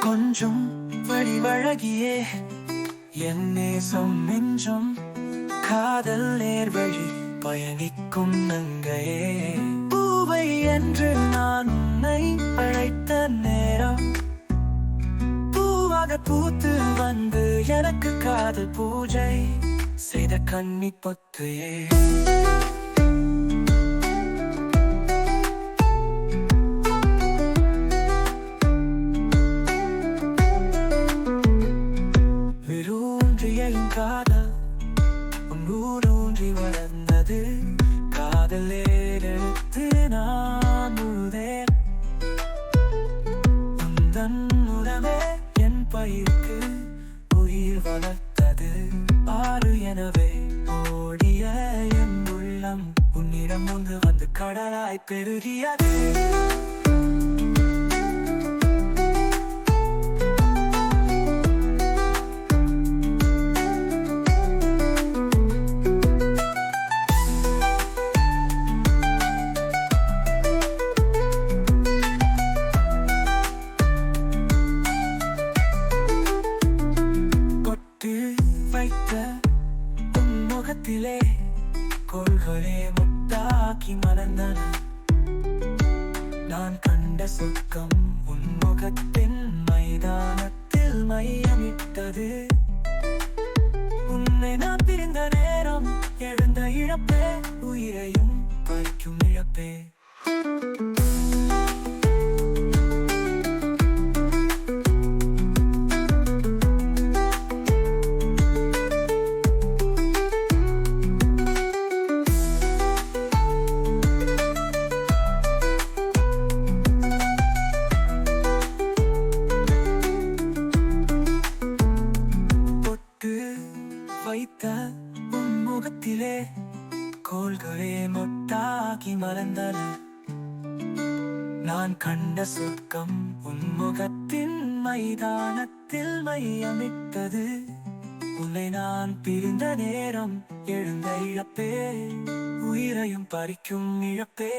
கொஞ்சம் வழிவழகியே என் நேசம் நெஞ்சும் காதல் நேர்வழி பயணிக்கும் நங்கையே. பூவை என்று நான் உன்னை அழைத்த நேரம் பூவாக பூத்து வந்து எனக்கு காதல் பூஜை செய்த கண்ணி பத்து உன்னூரூன்றி வளர்ந்தது. காதல் எடுத்து நான் முழுதேன் உந்தன் உறவே என் பயிருக்கு உயிர் வளர்த்தது. ஆறு எனவே ஓடிய என் உள்ளம் உன்னிடம் ஒன்று வந்து கடலாய் பெருகியது. வைத்த உன் முகத்திலே கொள்களே முத்தாக்கி மறந்தன நான் கண்ட சொர்க்கம் உன் முகத்தின் மைதானத்தில் மையமிட்டது. உன்னை நான் பிரிந்த நேரம் எழுந்த இழப்பே உயிரையும் பறிக்கும் இழப்பே. முகத்திலே கோள்களே மொட்டாகி மறந்தன நான் கண்ட சொர்க்கம் உன்முகத்தின் மைதானத்தில் மையமிட்டது உன்னை நான் பிரிந்த நேரம் எழுந்த இழப்பே உயிரையும் பறிக்கும் இழப்பே